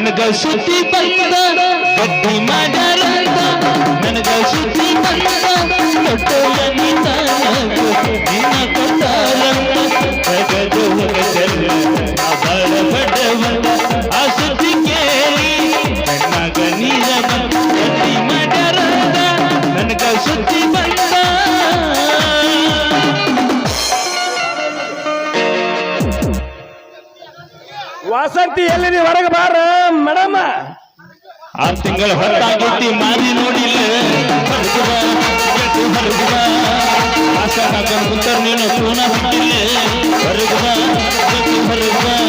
ನನಗ ಸುದ್ದಿ ಬಂದ ಗಟ್ಟಿ ಮಾಡ್ಯಾರಂತ ನನಗ ಸುದ್ದಿ ಬಂದ ಕೊಟ್ಟೋಲ ನಿನ್ನ ಕೊಟ್ಟಾರಂತ ಜಗದು ಹೊರಗಲ್ಲ ಅವಳ ಬಡವಂತ ಆ ಸುದ್ದಿ ಕೇಳಿ ಕಣ್ಣಾಗ ನೀರ ಬಂದ ಗಟ್ಟಿ ಮಾಡ್ಯಾರಂತ ನನಗ ಸುದ್ದಿ ಬಂದ. ವಾಸಂತಿ ಎಲ್ಲಿದೆ ಹೊರಗೆ ಬಾರ ಆರು ತಿಂಗಳ ಹೊರತಾಗಿತ್ತಿ ಮಾರಿ ನೋಡಿಲ್ಲ. ಗೆಟ್ಟು ಹೊರಗುವ. ಆಶಾ ಹಾಕೊಂಡು ಕುಂತರ್ ನೀನು ಸೋನ ಬಿಟ್ಟಿಲ್ಲ ಹೊರಗುವ ಹೊರಗುವ.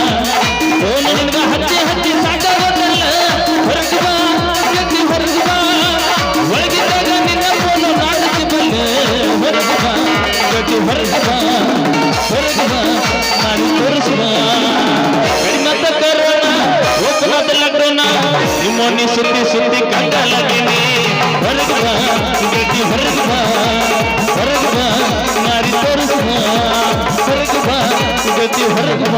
ನಿಮ್ಮೊನ್ನಿ ಸುತ್ತಿ ಸುದ್ದಿ ಕಂಡಲಾಗಿನಿ ಹೊರಗುವ ಗಟ್ಟಿ ಹೊರಗುವ ಹೊರಗುವ ನಾರಿ ತೋರಿಸುವ ಹೊರಗುವ ಗಟ್ಟಿ ಹೊರಗುವ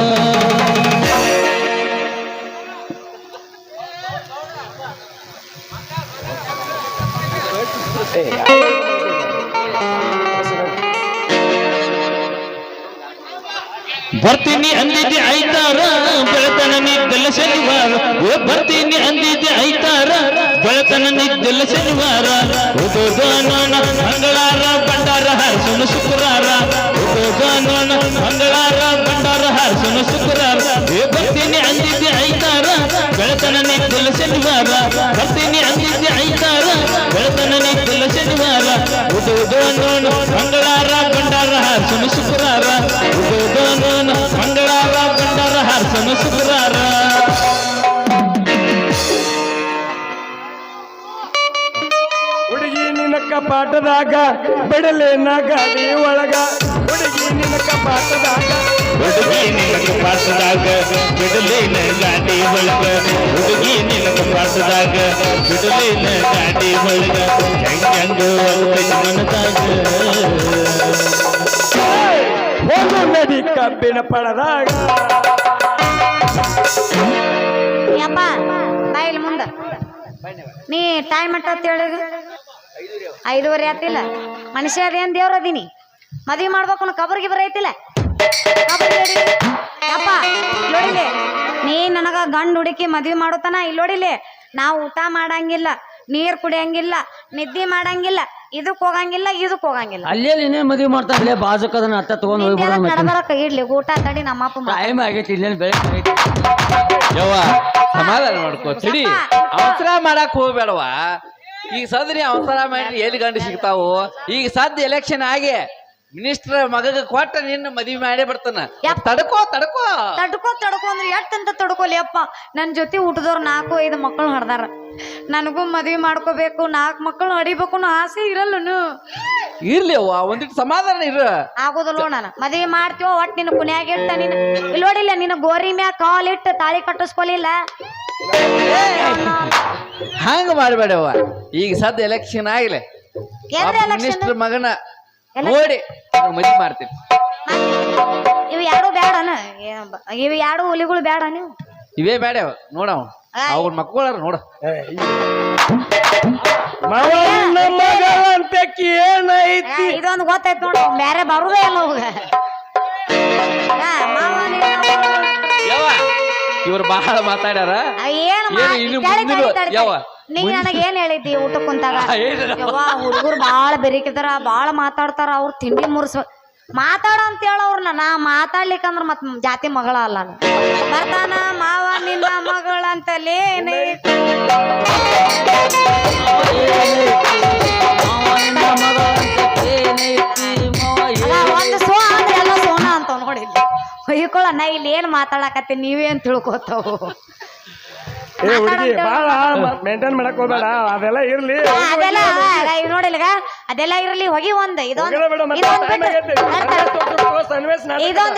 ಬರ್ತೀನಿ ಓದೋದನೋಣ ಮಂಗಳಾರ ಬಂಡಾರ ಹರ್ಸನ ಶುಕ್ರವಾರ. ಓದೋದನೋಣ ಮಂಗಳಾರ ಬಂಡಾರ ಹರ್ಸನ ಶುಕ್ರವಾರ. ಹುಡುಗಿ ನಿನ್ನ ಕಪಾಟದಾಗ ಬೆಡಲೇನ ಗಾಡಿ ಒಳಗ. ನಿನ್ನ ಕಪಾಟದಾಗ ಹುಡುಗಿ ನಿನ್ನ ಪಾಸದಾಗ ಬಿಡಲೇನ ಗಾಡಿ ಒಳಗ. ಹುಡುಗಿ ನಿನಗ ಪಾಸದಾಗ ಬಿಡಲೇನ ಗಾಡಿ ಒಳಗ. ಹೆಂಗ ಹೆಂಗ ಮನದಾಗ ಹೋಗು ನದಿ ಕಬ್ಬಿನ ಪಡದಾಗ. ಯಪ್ಪ ಬಾಯಿಲ್ ಮುಂದ. ನೀ ಟೈಮ್ ಅಟ್ಟ ಹೇಳಿದ್ರು ಐದೂವರೆ ಆತಿಲ್ಲ ಮನುಷ್ಯ ಅದೇನ್ ದೇವ್ರ ಅದೀನಿ? ಮದ್ವಿ ಮಾಡ್ಬೇಕು ಅನ್ನೋ ಬರೈತಿಲ್ಲ ಕಬರ್ಗೆ ಹಿಡಿ. ಯಪ್ಪ ನೋಡಿಲಿ? ನೀ ನನಗ ಗಂಡ್ ಹುಡುಕಿ ಮದ್ವಿ ಮಾಡೋತನ ಇಲ್ಲಿ ನೋಡಿಲಿ? ನಾವು ಊಟ ಮಾಡಂಗಿಲ್ಲ ನೀರ್ ಕುಡಿಯಂಗಿಲ್ಲ ನಿದ್ದೆ ಮಾಡಂಗಿಲ್ಲ ಇದಕ್ ಹೋಗಂಗಿಲ್ಲ ಇದಕ್ ಹೋಗಂಗಿಲ್ಲ. ಅಲ್ಲೇ ಇನ್ನೇನ್ ಮದ್ವಿ ಮಾಡ್ತಾರಲ್ಲೇ ಬಾಜುಕ ಅದನ್ನ ಅತ್ತ ತಗೊಂಡ್ ಹೋಗ್ಬಿಡ ಕಡಬರಕ ಇಡ್ಲಿ ಊಟ ತಡಿ ನಮ್ಮ ಅಪ್ಪ ಟೈಮ್ ಆಗೈತಿ ಇಲ್ಲೇನ್ ಬೆಳಗ್ಗೆ ಆಗೈತಿ ಯವ್ವ ಸಮಾಧಾನ ಮಾಡ್ಕೋ ತಿಳಿ ಅವಸರ ಮಾಡಕ್ ಹೋಗ್ಬೇಡವಾ ಈಗ ಸದ್ರಿ ನೀ ಅವಸರ ಮಾಡಿ ಎಲ್ಲಿ ಗಂಡು ಸಿಗ್ತಾವು? ಈಗ ಸದ್ ಎಲೆಕ್ಷನ್ ಆಗಿ ಮಿನಿಸ್ಟರ್ ಮಗಗ ಕೊಟ್ಟ ನಿನ್ನ ಮದ್ವಿ ಮಾಡೇ ಬರ್ತಾನ. ಯಪ್ಪ. ತಡ್ಕೋ ತಡ್ಕೋ. ತಡ್ಕೋ ತಡ್ಕೋ ಅಂದ್ರೆ ಎಟ್ಟಂತ ತಡ್ಕೊಲಿ ಅಪ್ಪ. ನನ್ನ ಜೊತೆ ಊಟದವ್ರು ನಾಲ್ಕು ಐದು ಮಕ್ಕಳು ಹಡ್ದಾರ. ನನಗೂ ಮದ್ವಿ ಮಾಡ್ಕೋಬೇಕು ನಾಲ್ಕು ಮಕ್ಕಳು ಹಡಿಬೇಕು ಅನ್ನೋ ಆಸೆ ಇರಲ್ಲನು ಇರ್ಲಿ ಅವ್ವ ಒಂದಿಟ್ಟು ಸಮಾಧಾನ ಇರು. ಆಗೋದಿಲ್ಲ ನಾನು. ಮದ್ವಿ ಮಾಡ್ತೀವ ಒಟ್ಟು ನಿನ್ನ ಕುನ್ಯಾಗ ಇಟ್ಟ ನೀನು. ಇಲ್ಲಿ ನೋಡಿಲ್ಲ ನಿನ್ನ ಗೋರಿ ಮ್ಯಾಗ ಇಟ್ಟು ತಾಳಿ ಕಟ್ಟಿಸ್ಕೊಲಿಲ್ಲ ಹಂಗ ಮಾಡಬೇಡವ್ವ ಈಗ ಸದ್ಯ ಎಲೆಕ್ಷನ್ ಆಗಿಲ್ಲ? ಮಿನಿಸ್ಟರ್ ಮಗನ? ನೋಡಿ ಮದ್ವೆ ಮಾಡ್ತೀನಿ. ಇವು ಎರಡು ಬೇಡನ ಇವು ಎರಡು ಹುಲಿಗಳು ಬೇಡ ನೀವು? ಇವೇ ಬೇಡ ನೋಡವ. ಅವ್ರ ಮಕ್ಕಳಾರ ನೋಡ. ಏನೈತಿ ಇದೊಂದು ಗೊತ್ತಾಯ್ತು ನೋಡು ಬೇರೆ ಬರುದೇ ಇಲ್ಲ ಅವಾಗ. ಇವ್ರು ಬಹಳ ಮಾತಾಡ್ಯಾರ. ಏನ್ ತಡಿ, ಯಾವ? ನೀ ನನಗೆ ಏನ್ ಹೇಳಿದ್ದಿ ಊಟ ಕುಂತಾಗ. ಹುಡುಗರು ಬಾಳ ಬೆರಿಕಿದಾರ ಬಾಳ ಮಾತಾಡ್ತಾರ ಅವ್ರ ತಿಂಡಿ ಮುರ್ಸ ಮಾತಾಡ ಅಂತ ಹೇಳವ್ರನ್ನ ನಾ ಮಾತಾಡ್ಲಿಕ್ಕಂದ್ರ ಮತ್ ಜಾತಿ ಮಗಳ ಅಲ್ಲ. ಬರ್ತಾನ ಮಾವ ನಿನ್ನ ಮಗಳಂತಲೇ ಒಂದು ಸೋ ಅಂದ್ರೆ ಎಲ್ಲ ಸೋನ ಅಂತ ನೋಡಿ ಹೊಯ್ಕೊಳ್ಳ ನಾ ಇಲ್ಲಿ ಏನ್ ಮಾತಾಡಕತ್ತೀನಿ ನೀವೇನ್ ತಿಳ್ಕೊತಾವು ಏ ಹುಡುಗಿ ಬಾಳ ಮೇಂಟೈನ್ ಮಾಡಕ್ ಹೋಗ್ಬೇಡ. ಅದೆಲ್ಲ ಇರ್ಲಿ. ಅದೆಲ್ಲ ನೋಡಿಲ್ಗ ಅದೆಲ್ಲ ಇರ್ಲಿ ಹೋಗಿ ಒಂದ್. ಇದೊಂದು.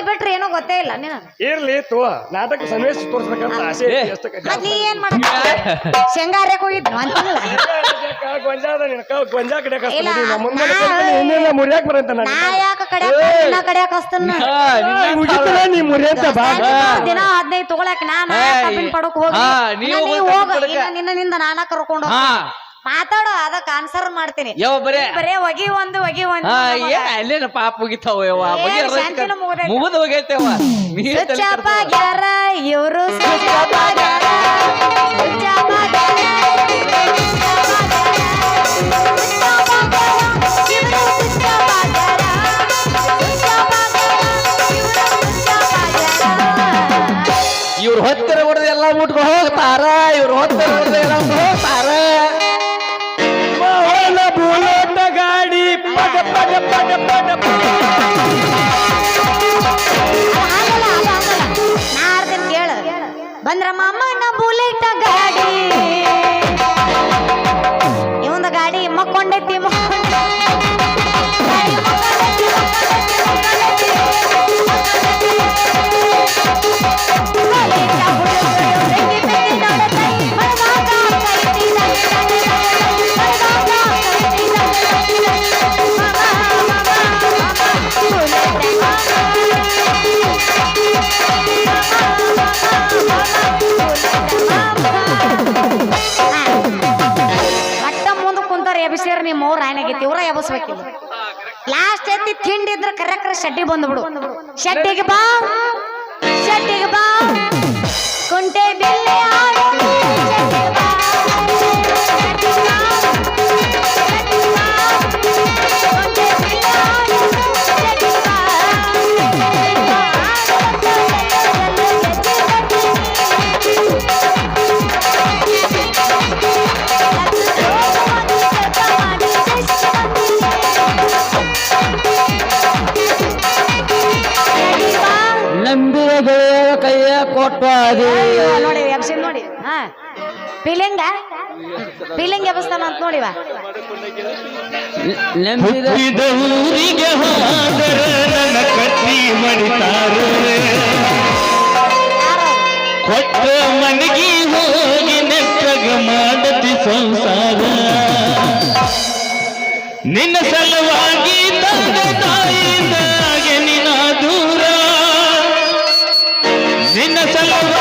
ಬಿಟ್ರೆ ಏನೋ ಗೊತ್ತೇ ಇಲ್ಲ ನೀನು ಇರ್ಲಿ ತೋ. ನಾಟಕ ತೋರ್ಸ್ಬೇಕಂತ ಆಸೆ ಏನ್ ಮಾಡ ಶೇಂಗಾರ್ಯಾಕ ಹೋಗಿದ್ನು ಅಂತ ಗೊಂಜಾದ ಗೊಂಜಾ ಕಡೆ ನಾ- ಮುರಿಯಾಕ್ ಬರಂತ ನಾನು? ನಾ ಯಾಕ ಕಡೆ ನಾ ಕಡೆಯಾಕ ಹಸ್ತನ ಮುಗಿತಲ್ಲ ನೀ ಮುರಿಯಂತ ಬಾ? ದಿನ ಹದಿನೈದು ತಗೊಳಕ್ ನಾನು ಕಬ್ಬಿನ ಪಡಕ್ ಹೋಗಿ. ಹಾ, ನೀ ಹೋಗ ನಾನ ಕರ್ಕೊಂಡು ಹಾ. ಮಾತಾಡು ಅದಕ್ಕೆ ಆನ್ಸರ್ ಮಾಡ್ತೀನಿ. ಯಾವ ಬರೇ. ಬರೇ ಒಗಿ ಒಂದು ಒಗಿ ಒಂದು ಅಲ್ಲೇನ ಪಾಪ ಮುಗಿತಾವ ಯವ್ವ? ಬಗೆ ನೀ ಇವರು ಇವ್ರು ಹೊತ್ತರ ಹೊಡೆದ ಎಲ್ಲ ಮುಟ್ಕೊಂಡು ಹೋಗ್ತಾರ ಮೋಹನ ಬುಲೆಟ್ ಗಾಡಿ ಪದ ಪದ ಪದ ಪದ ಪದ. ಆಗಲ್ಲ ಅದು ಆಗಲ್ಲ ನಾ ಆಡ್ತೀನಿ ಕೇಳು ಬಂದ್ರ ಮಾಮನ ಬುಲೆಟ್ ಶೆಡ್ಡಿ ಬಂದ್ಬಿಡು ಶೆಟ್ಟಿಗೆ ಬಾ. ಶೆಟ್ಟಿಗೆ ಬಾ. ಕುಂಟೆ ಬಿಲ್ಲೆ ಕೈಯ ಕೊಟ್ಟು ಅದೇ ನೋಡಿ ಎಬ್ಸಿನ್ ನೋಡಿ. ಹಾ. ಫೀಲಿಂಗ ಫೀಲಿಂಗ್ ಎಬ್ಸ್ತಾನ ಅಂತ ನೋಡಿವ ನಂಬಿದ ಹುಟ್ಟಿದ ಊರಿಗೆ ಹೋದರ ನನ್ನ ಕಟ್ಟಿ ಮಡಿತಾರೆ ಯಾರು? ಕೊಟ್ಟ ಮನಗಿ ಹೋಗಿ ನೆಟ್ಟಗ ಮಾಡತಿ ಸಂಸಾರ. ನಿನ್ನ ಸಲುವಾಗಿ ತಂದೆ ನಿನ್ನ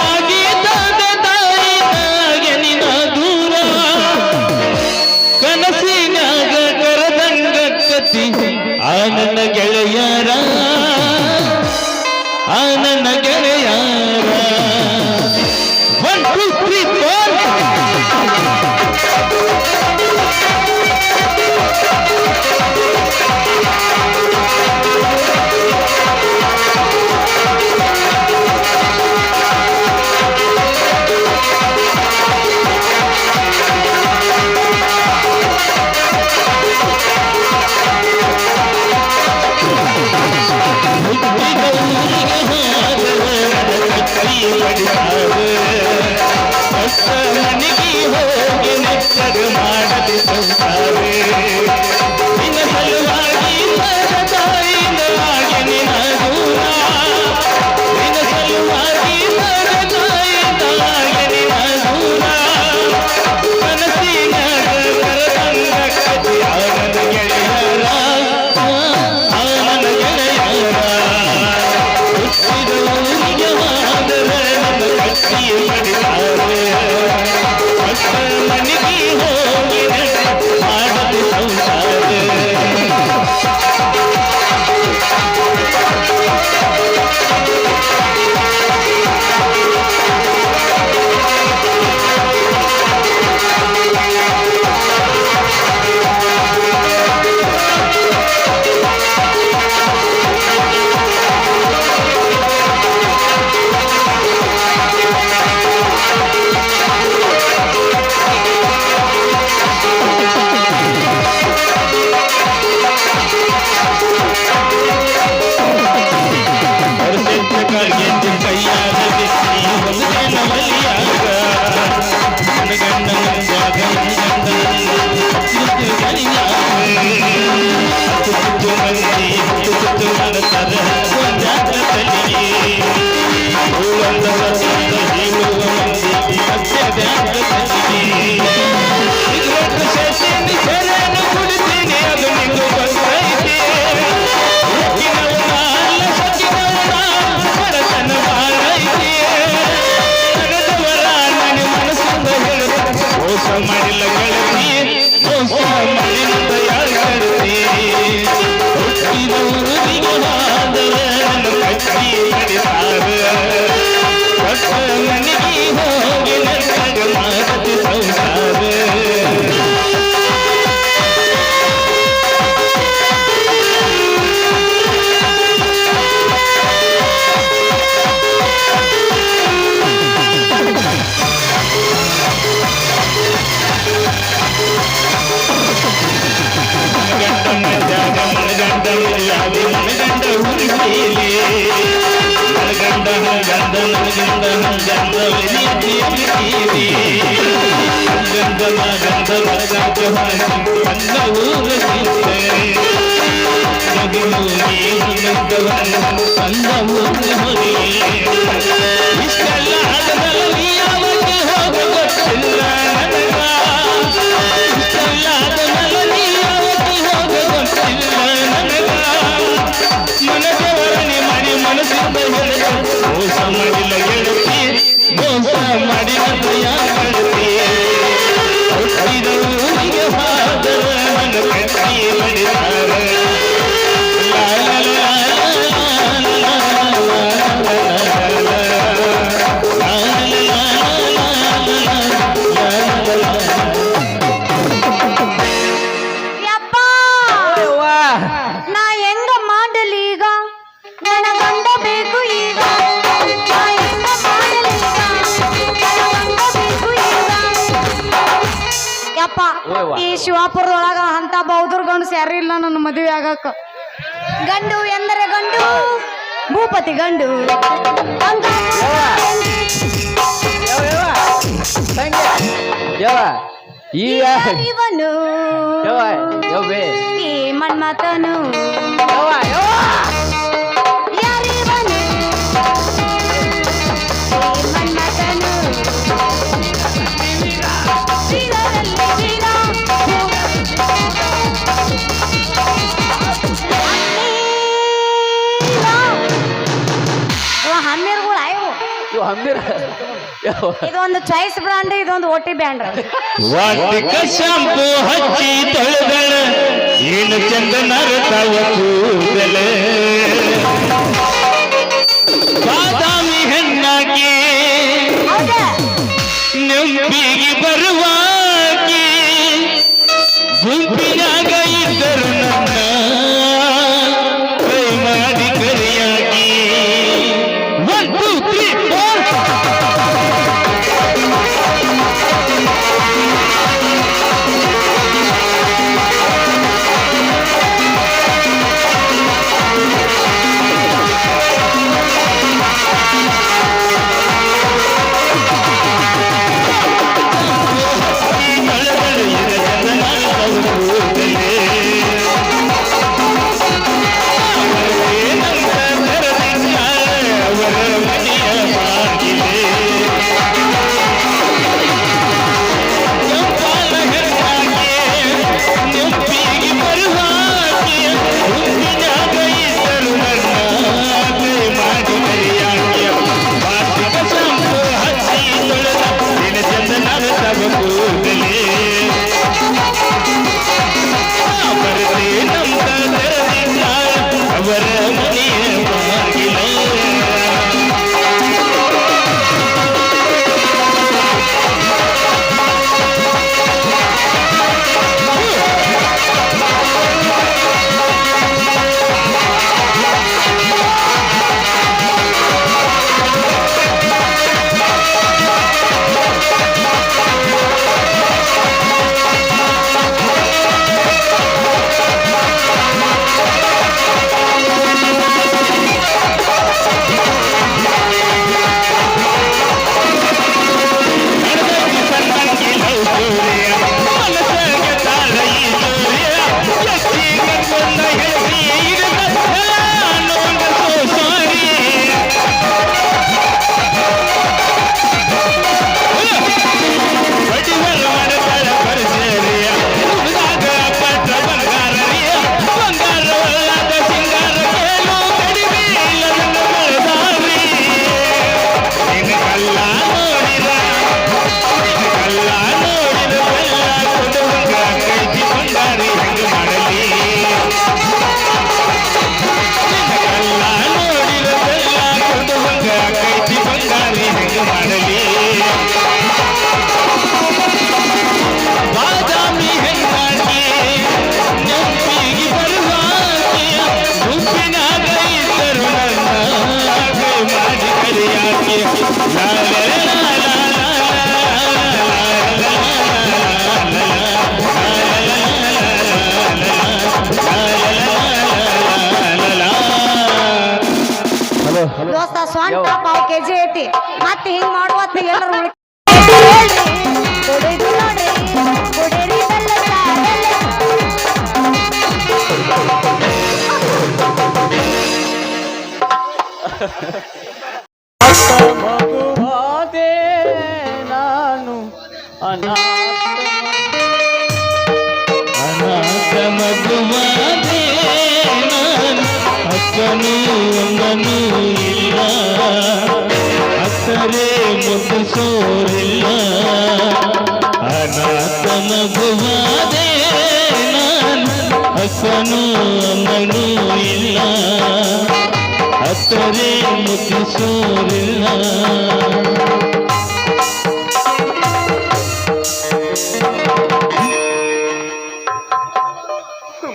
समझ लगे। ಶಿವಾಪುರದೊಳಗ ಅಂತ ಬೌದ್ರ ಗಂಡು ಸ್ಯಾರಿ ನನ್ನ ಮದುವೆ ಆಗಕ್ಕೆ ಗಂಡು ಎಂದರೆ ಗಂಡು ಭೂಪತಿ ಗಂಡು ಇವನು ಮನ್ಮತನು ಮಂದಿರ ಇದೊಂದು ಚಾಯ್ಸ್ ಬ್ರ್ಯಾಂಡ್ ಇದೊಂದು ಓಟಿ ಬ್ಯಾಂಡ್ ವಾಟಿಕ ಶಾಂಪು ಹಚ್ಚಿ ತೊಳೆದಳ. ಏನು ಚಂದನ ತಾವ ಕೂದಲೇ. ಮುಗಿಸೋರಿಲ್ಲ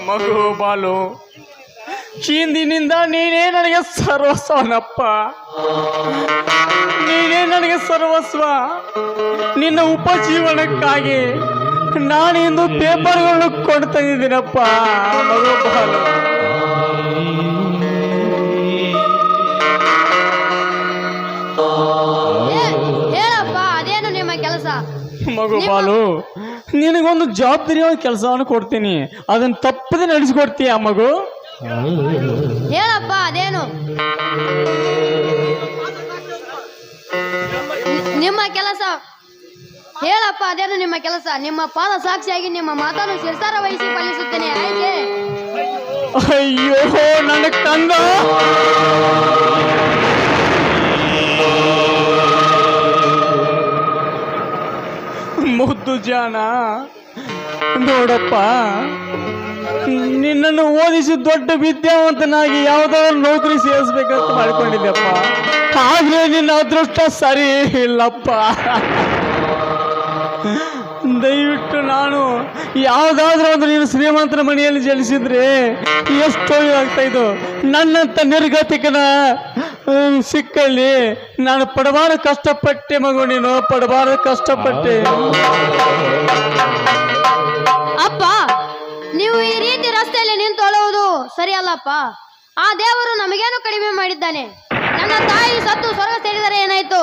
ಮಗು ಬಾಲು ನೀನೇ ನನಗೆ ಸರ್ವಸ್ವನಪ್ಪ. ನೀನೇ ನನಗೆ ಸರ್ವಸ್ವ. ನಿನ್ನ ಉಪಜೀವನಕ್ಕಾಗಿ ನಾನು ಇಂದು ಪೇಪರ್ಗಳನ್ನು ಕೊಡ್ತಾ ಇದ್ದೀನಪ್ಪ ಮಗು ಬಾಲು. ಹೇಳಪ್ಪ ಅದೇನು ನಿಮ್ಮ ಕೆಲಸ? ಮಗು ಬಾಲು ನಿನಗೊಂದು ಜವಾಬ್ದಾರಿ ಕೆಲಸವನ್ನು ಕೊಡ್ತೀನಿ. ಅದನ್ನ ತಪ್ಪದೆ ನಡೆಸಿಕೊಡ್ತೀಯ ಮಗು? ಹೇಳಪ್ಪ ಅದೇನು? ನಿಮ್ಮ ಕೆಲಸ? ಹೇಳಪ್ಪ ಅದೇನು ನಿಮ್ಮ ಕೆಲಸ? ನಿಮ್ಮ ಪಾದ ಸಾಕ್ಷಿಯಾಗಿ ನಿಮ್ಮ ಮಾತನ್ನು ಶಿರ್ಸಾರ ವಹಿಸಿ ಪಾಲಿಸುತ್ತೇನೆ ಆಯ್ಕೆ? ಅಯ್ಯೋ ನನಗೆ ಕಂದ! ಮುದ್ದು ಜಾನ ನೋಡಪ್ಪ, ನಿನ್ನನ್ನು ಓದಿಸಿ ದೊಡ್ಡ ವಿದ್ಯಾವಂತನಾಗಿ ಯಾವುದಾದ್ರು ನೌಕರಿ ಸೇರಿಸ್ಬೇಕಂತ ಮಾಡ್ಕೊಂಡಿದ್ದೆಪ್ಪ ಆದ್ರೆ ನಿನ್ನ ಅದೃಷ್ಟ ಸರಿ ಇಲ್ಲಪ್ಪ. ದಯವಿಟ್ಟು ನಾನು ಯಾವುದಾದ್ರೂ ಒಂದು ನೀನು ಶ್ರೀಮಂತನ ಮನೆಯಲ್ಲಿ ಜನಿಸಿದ್ರೆ ಎಷ್ಟು ಇದು? ನನ್ನಂತ ನಿರ್ಗತಿಕನ ಸಿಕ್ಕಲ್ಲಿ ನಾನು ಪಡಬಾರ ಕಷ್ಟಪಟ್ಟೆ ಮಗು ನೀನು, ಪಡಬಾರ ಕಷ್ಟಪಟ್ಟೆ. ಅಪ್ಪ, ನೀವು ಈ ರೀತಿ ರಸ್ತೆಯಲ್ಲಿ ನಿಂತೊಳುವುದು ಸರಿಯಲ್ಲಪ್ಪ? ಆ ದೇವರು ನಮಗೇನು ಕಡಿಮೆ ಮಾಡಿದ್ದಾನೆ? ನನ್ನ ತಾಯಿ ಸತ್ತು, ಸ್ವರ್ಗ ಸೇರಿದರೆ ಏನಾಯ್ತು?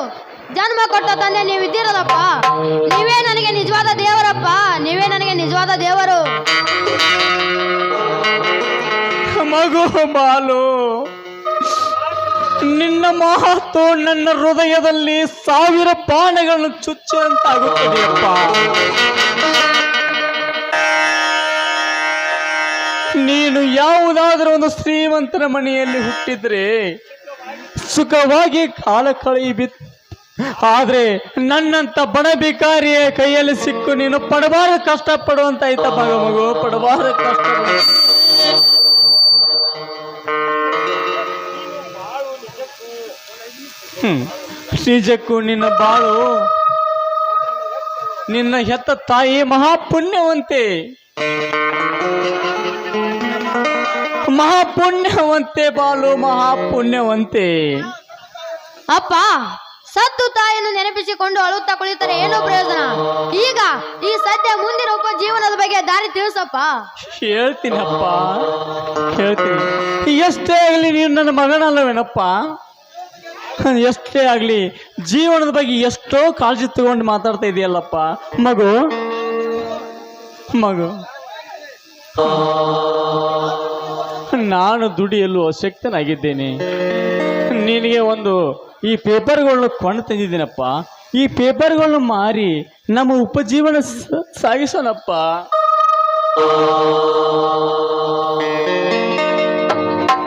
ಜನ್ಮ ಕೊಟ್ಟ ತಂದೆ ನೀವು ಇದ್ದೀರಲ್ಲಪ್ಪ ನೀವೇ ನನಗೆ ನಿಜವಾದ ದೇವರಪ್ಪ. ನೀವೇ ನನಗೆ ನಿಜವಾದ ದೇವರು. ಮಗು ಬಾಲು, ನಿನ್ನ ಮಾತು ನನ್ನ ಹೃದಯದಲ್ಲಿ ಸಾವಿರ ಪಾನಗಳನ್ನು ಚುಚ್ಚುವಂತಾಗುತ್ತದೆಯಪ್ಪ. ನೀನು ಯಾವುದಾದ್ರೂ ಒಂದು ಶ್ರೀಮಂತರ ಮನೆಯಲ್ಲಿ ಹುಟ್ಟಿದ್ರೆ ಸುಖವಾಗಿ ಕಾಲ ಕಳೆಯಬಿತ್ತು ಆದ್ರೆ ನನ್ನಂತ ಬಡ ಭಿಕಾರಿಯ ಕೈಯಲ್ಲಿ ಸಿಕ್ಕು, ನೀನು ಪಡಬಾರ ಕಷ್ಟ ಪಡುವಂತ ಆಯ್ತ ಮಗ ಮಗು ಪಡಬಾರ ಕಷ್ಟ. ನಿಜಕ್ಕೂ ನಿನ್ನ ಬಾಳು, ನಿನ್ನ ಹೆತ್ತ ತಾಯಿ ಮಹಾಪುಣ್ಯವಂತೆ ಮಹಾಪುಣ್ಯವಂತೆ ಬಾಲು ಮಹಾಪುಣ್ಯವಂತೆ. ಅಪ್ಪ ಸತ್ತು ತಾಯಿಯನ್ನು ನೆನಪಿಸಿಕೊಂಡು ಅಳುತ್ತಾ ಕುಳಿತರೆ ಏನೋ ಪ್ರಯೋಜನ? ಈಗ ಈ ಸದ್ಯ ಮುಂದಿನ ಉಪ ಜೀವನದ ಬಗ್ಗೆ ದಾರಿ ತಿಳಿಸಪ್ಪ. ಹೇಳ್ತೀನಪ್ಪ ಹೇಳ್ತೀನಿ. ಎಷ್ಟೇ ಆಗಲಿ ನೀನು ನನ್ನ ಮಗನಲ್ಲವೇನಪ್ಪ ಎಷ್ಟೇ ಆಗಲಿ ಜೀವನದ ಬಗ್ಗೆ ಎಷ್ಟೋ ಕಾಳಜಿ ತಗೊಂಡು ಮಾತಾಡ್ತಾ ಇದೆಯಲ್ಲಪ್ಪ. ಮಗು ಮಗು. ನಾನು ದುಡಿಯಲು ಅಶಕ್ತನಾಗಿದ್ದೇನೆ. ನಿನಗೆ ಒಂದು ಈ ಪೇಪರ್ಗಳನ್ನ ಕೊಂಡು ತಂದಿದ್ದೀನಪ್ಪ. ಈ ಪೇಪರ್ಗಳನ್ನ ಮಾರಿ ನಮ್ಮ ಉಪಜೀವನ ಸಾಗಿಸೋಣಪ್ಪ.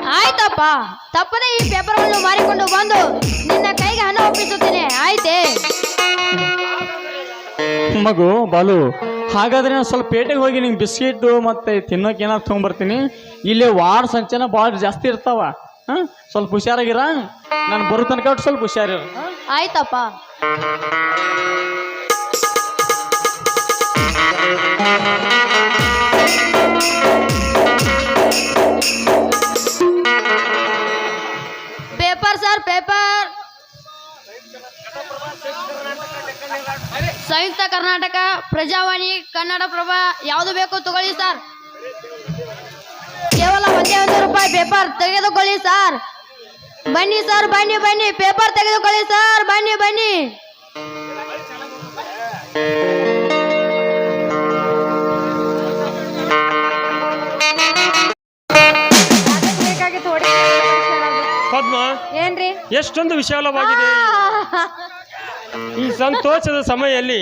ಆಯ್ತಪ್ಪ. ತಪ್ಪದೆ ಈ ಪೇಪರ್ಗಳನ್ನು ಮಾರಿಕೊಂಡು ಬಂದು ನಿನ್ನ ಕೈಗೆ ಹಣ ಒಪ್ಪಿಸುತ್ತೇನೆ. ಆಯ್ತೆ? ಮಗು ಬಾಲು ಹಾಗಾದ್ರೆ ನಾನು ಸ್ವಲ್ಪ ಪೇಟೆಗೆ ಹೋಗಿ ನಿಂಗೆ ಬಿಸ್ಕೆಟ್ ಮತ್ತೆ ತಿನ್ನೋಕೆ ಏನಾದ್ರು ತೊಗೊಂಬರ್ತೀನಿ. ಇಲ್ಲೇ ವಾರ ಸಂಚನ ಭಾಳ ಜಾಸ್ತಿ ಇರ್ತಾವ. ಸ್ವಲ್ಪ ಹುಷಾರಾಗಿರ? ನಾನು ಬರೋ ತನಕ ಸ್ವಲ್ಪ ಹುಷಾರಿರ. ಆಯ್ತಪ್ಪ. Paper sir, paper. Samyukta Karnataka Prajavani Kannadaprabha ಯಾವುದು ಬೇಕು ತಗೊಳ್ಳಿ ಸರ್. ಕೇವಲ ಒಂದೇ ಒಂದು ರೂಪಾಯಿ ಪೇಪರ್ ತೆಗೆದುಕೊಳ್ಳಿ ಸರ್. ಬನ್ನಿ ಸರ್ ಬನ್ನಿ ಬನ್ನಿ ಪೇಪರ್ ತೆಗೆದುಕೊಳ್ಳಿ ಸರ್ ಬನ್ನಿ ಬನ್ನಿ. ಪದ್ಮ ಏನ್ರಿ? ಎಷ್ಟೊಂದು ವಿಶಾಲವಾಗಿದೆ. ಈ ಸಂತೋಷದ ಸಮಯದಲ್ಲಿ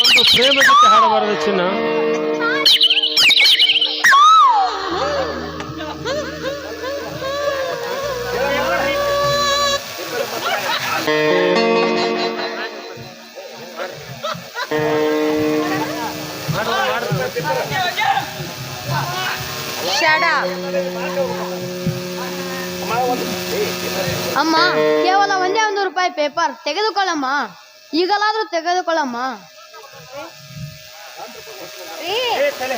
ಒಂದು ಪ್ರೇಮ ಗೀತೆ ಹಾಡಬಾರದು ಚಿನ್ನ. ಅಮ್ಮ ಕೇವಲ ರೂಪಾಯಿ ಪೇಪರ್ ತೆಗೆದುಕೊಳ್ಳಮ್ಮ. ಈಗಲಾದ್ರೂ ತೆಗೆದುಕೊಳ್ಳಮ್ಮ. ಏ. ತಲೆ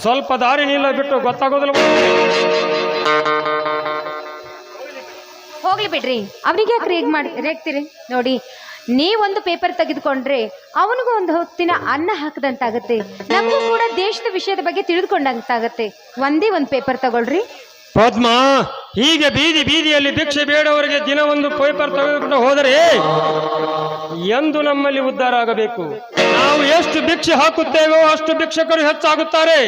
ಸ್ವಲ್ಪ ದಾರಿ ನೀಲ ಬಿಟ್ಟು ಗೊತ್ತಾಗೋದಿಲ್ಲ ಹೋಗ್ಲಿ ಬಿಡ್ರಿ. ಅವನಿಗೆ ಯಾಕೆ ರೇಗ್ ಮಾಡಿ ರೇಗ್ತೀರಿ? ನೋಡಿ ನೀವೊಂದು ಪೇಪರ್ ತೆಗೆದುಕೊಂಡ್ರೆ ಅವನಿಗೂ ಒಂದು ಹೊತ್ತಿನ ಅನ್ನ ಹಾಕದಂತಾಗತ್ತೆ. ನಮಗೂ ಕೂಡ ದೇಶದ ವಿಷಯದ ಬಗ್ಗೆ ತಿಳಿದುಕೊಂಡಂತಾಗತ್ತೆ. ಒಂದೇ ಒಂದು ಪೇಪರ್ ತಗೊಳ್ರಿ. ಪದ್ಮ ಹೀಗೆ ಬೀದಿ ಬೀದಿಯಲ್ಲಿ ಭಿಕ್ಷೆ ಬೇಡವರಿಗೆ ದಿನ ಒಂದು ಪೇಪರ್ ತೆಗೆದುಕೊಂಡು ಹೋದರೆ ಎಂದು ನಮ್ಮಲ್ಲಿ ಉದ್ಧಾರ ಆಗಬೇಕು. ನಾವು ಎಷ್ಟು ಭಿಕ್ಷೆ ಹಾಕುತ್ತೇವೋ ಅಷ್ಟು ಭಿಕ್ಷಕರು ಹೆಚ್ಚಾಗುತ್ತಾರೆ.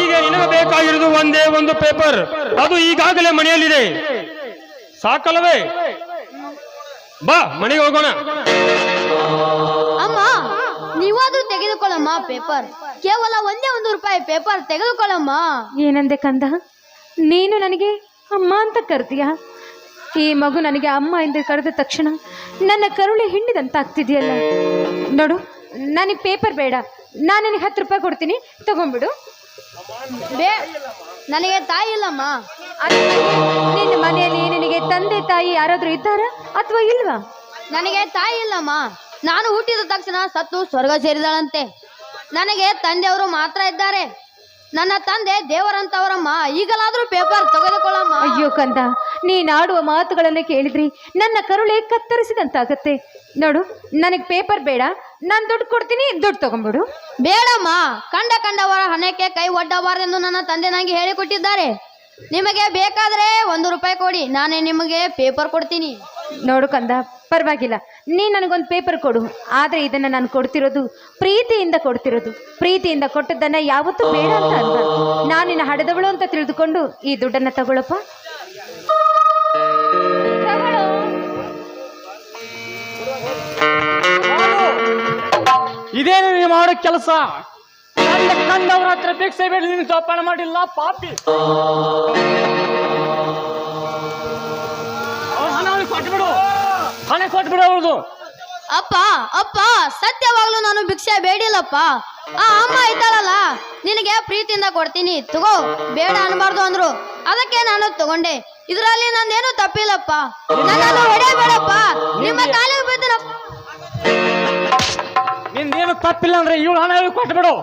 ಈಗ ನಿನಗೆ ಬೇಕಾಗಿರುವುದು ಒಂದೇ ಒಂದು ಪೇಪರ್ ಅದು ಈಗಾಗಲೇ ಮನೆಯಲ್ಲಿದೆ. ಸಾಕಲ್ಲವೇ? ಬಾ ಮನೆಗೆ ಹೋಗೋಣ. ಅಮ್ಮ ನೀವಾದ್ರೂ ತೆಗೆದುಕೊಳ್ಳಮ್ಮ ಪೇಪರ್ ಕೇವಲ ಒಂದೇ ಒಂದು ರೂಪಾಯಿ ಪೇಪರ್ ತೆಗೆದುಕೊಳ್ಳಮ್ಮ. ಏನಂದೆ ಕಂದ? ನೀನು ನನಗೆ ಅಮ್ಮ ಅಂತ ಕರ್ತೀಯ ಈ ಮಗು ನನಗೆ ಅಮ್ಮ ಎಂದು ಕರೆದ ತಕ್ಷಣ ನನ್ನ ಕರುಳೆ ಹಿಂಡಿದಂತಾಗ್ತಿದೆಯಲ್ಲ? ನೋಡು ನನಗೆ ಪೇಪರ್ ಬೇಡ. ನಾನು ನಿನಗೆ ಹತ್ತು ರೂಪಾಯಿ ಕೊಡ್ತೀನಿ ತಗೊಂಡ್ಬಿಡು. ಬೇ ನನಗೆ ತಾಯಿ ಇಲ್ಲಮ್ಮ. ನಿನ್ನ ಮನೆಯಲ್ಲಿ ನಿನಗೆ ತಂದೆ ತಾಯಿ ಯಾರಾದರೂ ಇದ್ದಾರಾ ಅಥವಾ ಇಲ್ವಾ? ನನಗೆ ತಾಯಿ ಇಲ್ಲಮ್ಮ. ನಾನು ಹುಟ್ಟಿದ ತಕ್ಷಣ ಸತ್ತು ಸ್ವರ್ಗ ಸೇರಿದಳಂತೆ. ನನಗೆ ತಂದೆಯವರು ಮಾತ್ರ ಇದ್ದಾರೆ. ನನ್ನ ತಂದೆ ದೇವರಂತವರಮ್ಮ ಈಗಲಾದ್ರೂ ಪೇಪರ್ ತೆಗೆದುಕೊಳ್ಳಮ್ಮ. ಅಯ್ಯೋ ಕಂದ ನೀನಾಡುವ ಮಾತುಗಳನ್ನು ಕೇಳಿದ್ರಿ ನನ್ನ ಕರುಳೆ ಕತ್ತರಿಸಿದಂತಾಗತ್ತೆ. ನೋಡು ನನಗೆ ಪೇಪರ್ ಬೇಡ ನಾನು ದುಡ್ಡು ಕೊಡ್ತೀನಿ ದುಡ್ಡು ತಗೊಂಬಿಡು ಬೇಡಮ್ಮ ಕಂಡ ಕಂಡವರ ಹಣಕ್ಕೆ ಕೈ ಒಡ್ಡಬಾರದೆಂದು ನನ್ನ ತಂದೆ ನನಗೆ ಹೇಳಿಕೊಟ್ಟಿದ್ದಾರೆ. ನಿಮಗೆ ಬೇಕಾದ್ರೆ ಒಂದು ರೂಪಾಯಿ ಕೊಡಿ ನಾನೇ ನಿಮಗೆ ಪೇಪರ್ ಕೊಡ್ತೀನಿ. ನೋಡು ಕಂದ ಪರವಾಗಿಲ್ಲ. ನೀ ನನಗೊಂದು ಪೇಪರ್ ಕೊಡು. ಆದರೆ ಇದನ್ನು ನಾನು ಕೊಡ್ತಿರೋದು ಪ್ರೀತಿಯಿಂದ ಕೊಡ್ತಿರೋದು. ಪ್ರೀತಿಯಿಂದ ಕೊಟ್ಟದ್ದನ್ನು ಯಾವತ್ತೂ ಬೇಡ ಅಂತ ಅಲ್ಲ. ನಾನು ನಿನ್ನ ಹಡೆದವಳು ಅಂತ ತಿಳಿದುಕೊಂಡು ಈ ದುಡ್ಡನ್ನು ತಗೊಳಪ್ಪ. ಇದೇನು ನೀವು ಮಾಡೋ ಕೆಲಸ? ಕಂಡವ್ರ ಹತ್ರ ಭಿಕ್ಷೆ ಬೇಡ ನೀನು ಜೋಪಾನ ಮಾಡಿಲ್ಲ, ಪಾಪಿ. ಹಣ ಕೊಟ್ಬಿಡು ಅವ್ರದ್ದು ಅಪ್ಪ ಅಪ್ಪ ಸತ್ಯವಾಗ್ಲೂ ನಾನು ಭಿಕ್ಷೆ ಬೇಡಿಲ್ಲಪ್ಪ. ಆ ಅಮ್ಮ ಐತಾಳಲ್ಲ ನಿನಗೆ ಪ್ರೀತಿಯಿಂದ ಕೊಡ್ತೀನಿ. ತಗೋ ಬೇಡ ಅನ್ಬಾರ್ದು ಅಂದ್ರು. ಅದಕ್ಕೆ ನಾನು ತಗೊಂಡೆ. ಇದರಲ್ಲಿ ನಂದೇನು ತಪ್ಪಿಲ್ಲಪ್ಪ. ನನ್ನನ್ನು ಹೊಡೆಯಬೇಡಪ್ಪ. ನಿಮ್ಮ ಕಾಲಿಗೆ ಬಿದ್ದನಪ್ಪ ನಿಂದೇನು ತಪ್ಪಿಲ್ಲ ಅಂದ್ರೆ ಇವಳು ಹಣ ಕೊಟ್ಬಿಡು?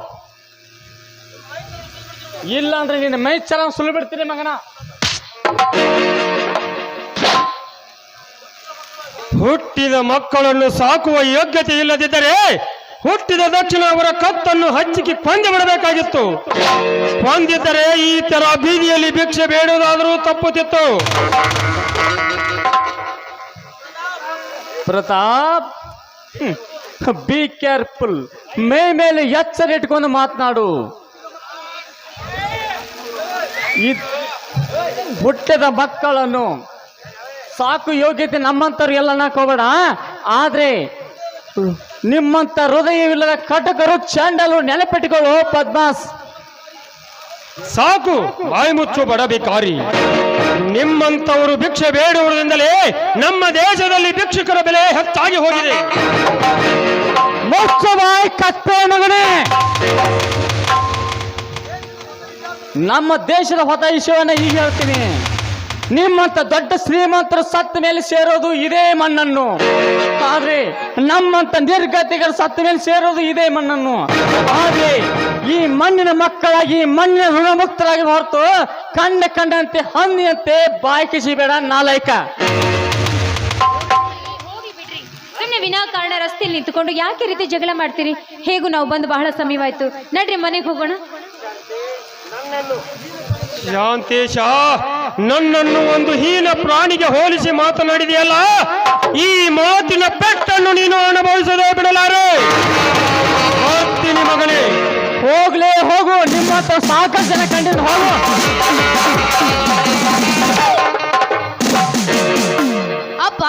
ಇಲ್ಲ ಅಂದ್ರೆ ನಿನ್ನ ಮೈ ಚಲ ಸುಳ್ಳು ಬಿಡ್ತೀನಿ ಮಗನ. ಹುಟ್ಟಿದ ಮಕ್ಕಳನ್ನು ಸಾಕುವ ಯೋಗ್ಯತೆ ಇಲ್ಲದಿದ್ದರೆ ಹುಟ್ಟಿದ ದಕ್ಷಿಣ ಅವರ ಕತ್ತನ್ನು ಹಚ್ಚಿಗೆ ಕೊಂದು ಬಿಡಬೇಕಾಗಿತ್ತು ಕೊಂದಿದ್ದರೆ ಈ ತರ ಬೀದಿಯಲ್ಲಿ ಭಿಕ್ಷೆ ಬೇಡುವುದಾದರೂ ತಪ್ಪುತ್ತಿತ್ತು ಪ್ರತಾಪ್ ಬಿ ಕೇರ್ಫುಲ್ ಮೇ ಮೇಲೆ ಎಚ್ಚರ ಇಟ್ಕೊಂಡು ಮಾತನಾಡು. ಹುಟ್ಟಿದ ಮಕ್ಕಳನ್ನು ಸಾಕು ಯೋಗ್ಯತೆ ನಮ್ಮಂತವ್ರು ಎಲ್ಲ ನಾಕೋಬೇಡ ಆದ್ರೆ ನಿಮ್ಮಂತ ಹೃದಯವಿಲ್ಲದ ಕಟಕರು ಚಂಡಲು ನೆನಪಿಟ್ಟುಕೊಳ್ಳು ಪದ್ಮಾಸ್. ಸಾಕು ಬಾಯಿ ಮುಚ್ಚು ಬಡಬೇಕಾರಿ ನಿಮ್ಮಂತವರು ಭಿಕ್ಷೆ ಬೇಡುವುದರಿಂದಲೇ ನಮ್ಮ ದೇಶದಲ್ಲಿ ಭಿಕ್ಷುಕರ ಬೆಲೆ ಹೆಚ್ಚಾಗಿ ಹೋಗಿದೆ. ಮುಚ್ಚು ಬಾಯ್ ಕತ್ತೆ ಮಗನೇ. ನಮ್ಮ ದೇಶದ ಹೊತಾಯಿಷವನ್ನ ಈಗ ಹೇಳ್ತೀನಿ. ನಿಮ್ಮಂತ ದೊಡ್ಡ ಶ್ರೀಮಂತರು ಸತ್ತ ಮೇಲೆ ಸೇರೋದು ಇದೇ ಮಣ್ಣನ್ನು. ಆದ್ರೆ ನಮ್ಮಂತ ನಿರ್ಗತಿಗಳು ಸತ್ತ ಮೇಲೆ ಸೇರೋದು ಇದೇ ಮಣ್ಣನ್ನು. ಆದ್ರೆ ಈ ಮಣ್ಣಿನ ಮಕ್ಕಳಾಗಿ ಮಣ್ಣಿನ ಋಣಮುಕ್ತರಾಗಿ ಹೊರತು ಕಂಡ ಕಂಡಂತೆ ಹಂದಿಯಂತೆ ಬಾಯಿ ಬೇಡ ನಾಲಾಯ್ಕ ವಿನಾಕಾರಣ ರಸ್ತೆಯಲ್ಲಿ ನಿಂತುಕೊಂಡು ಯಾಕೆ ರೀತಿ ಜಗಳ ಮಾಡ್ತೀರಿ? ಹೇಗೂ ನಾವು ಬಂದು ಬಹಳ ಸಮಯವಾಯ್ತು. ನಡ್ರಿ ಮನೆಗೆ ಹೋಗೋಣ. ಶಾಂತೇಶ ನನ್ನನ್ನು ಒಂದು ಹೀನ ಪ್ರಾಣಿಗೆ ಹೋಲಿಸಿ ಮಾತನಾಡಿದೆಯಲ್ಲ ಈ ಮಾತಿನ ಪೆಟ್ಟನ್ನು ನೀನು ಅನುಭವಿಸದೆ ಬಿಡಲಾರೆ. ಮಾತಿನಿ ಮಗನೇ ಹೋಗ್ಲೇ ಹೋಗು ನಿಮ್ಮ ಹತ್ರ ಸಾಕಷ್ಟು ಜನ ಕಂಡಿದ್ದು ಹೋಗು. ಅಪ್ಪ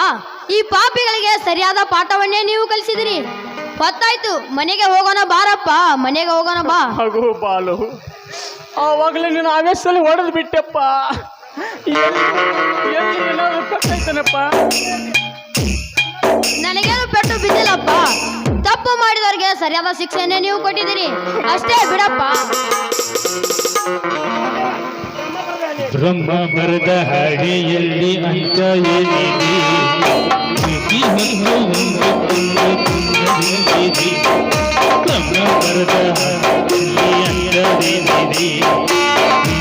ಈ ಪಾಪಿಗಳಿಗೆ ಸರಿಯಾದ ಪಾಠವನ್ನೇ ನೀವು ಕಲಿಸಿದಿರಿ. ಹೊತ್ತಾಯ್ತು ಮನೆಗೆ ಹೋಗೋಣ ಬಾರಪ್ಪ ಮನೆಗೆ ಹೋಗೋಣ ಬಾ. ಹಾಗೂ ಬಾಲು. ಆವಾಗಲೇ ನೀನು ಆವೇಶದಲ್ಲಿ ಹೊಡೆದು ಬಿಟ್ಟೆಪ್ಪ. ಎಲ್ಲಿ ಏನಾದ್ರು ನನಗೇನು ಪೆಟ್ಟು ಬಿದ್ದಿಲ್ಲಪ್ಪ. ತಪ್ಪು ಮಾಡಿದವ್ರಿಗೆ ಸರಿಯಾದ ಶಿಕ್ಷೆನೇ ನೀವು ಕೊಟ್ಟಿದ್ದೀರಿ. ಅಷ್ಟೇ ಬಿಡಪ್ಪ. ಬ್ರಹ್ಮ ಬರದ ಹಾಡಿಯಲ್ಲಿ ಅಂತ ಏನಿದೆ ಒಂದು ಬ್ರಹ್ಮ ಬರದ ಹಾಡಿಯಲ್ಲಿ ಅಂತದೇನಿದೆ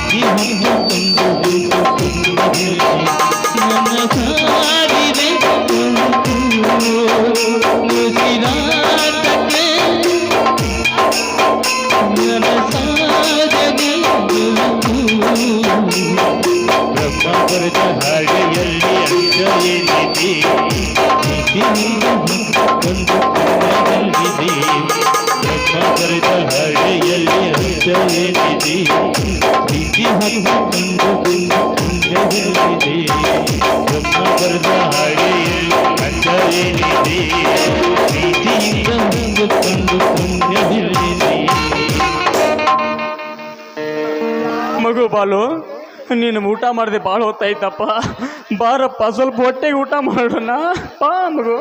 ವಿಧಿ ಒಂದು ಒಂದು ತುಂಬಿದೆ ನನ್ನ ಕಾಡಿದೆ ಉಸಿರಾಟಕ್ಕೆ ಮಗು ಬಾಲು ನೀನು ಊಟ ಮಾಡಿದೆ ಭಾಳ ಹೊತ್ತಾಯ್ತಪ್ಪ. ಬಾರಪ್ಪ ಸ್ವಲ್ಪ ಹೊಟ್ಟೆಗೆ ಊಟ ಮಾಡೋಣ. ಪಾ ಮಗು.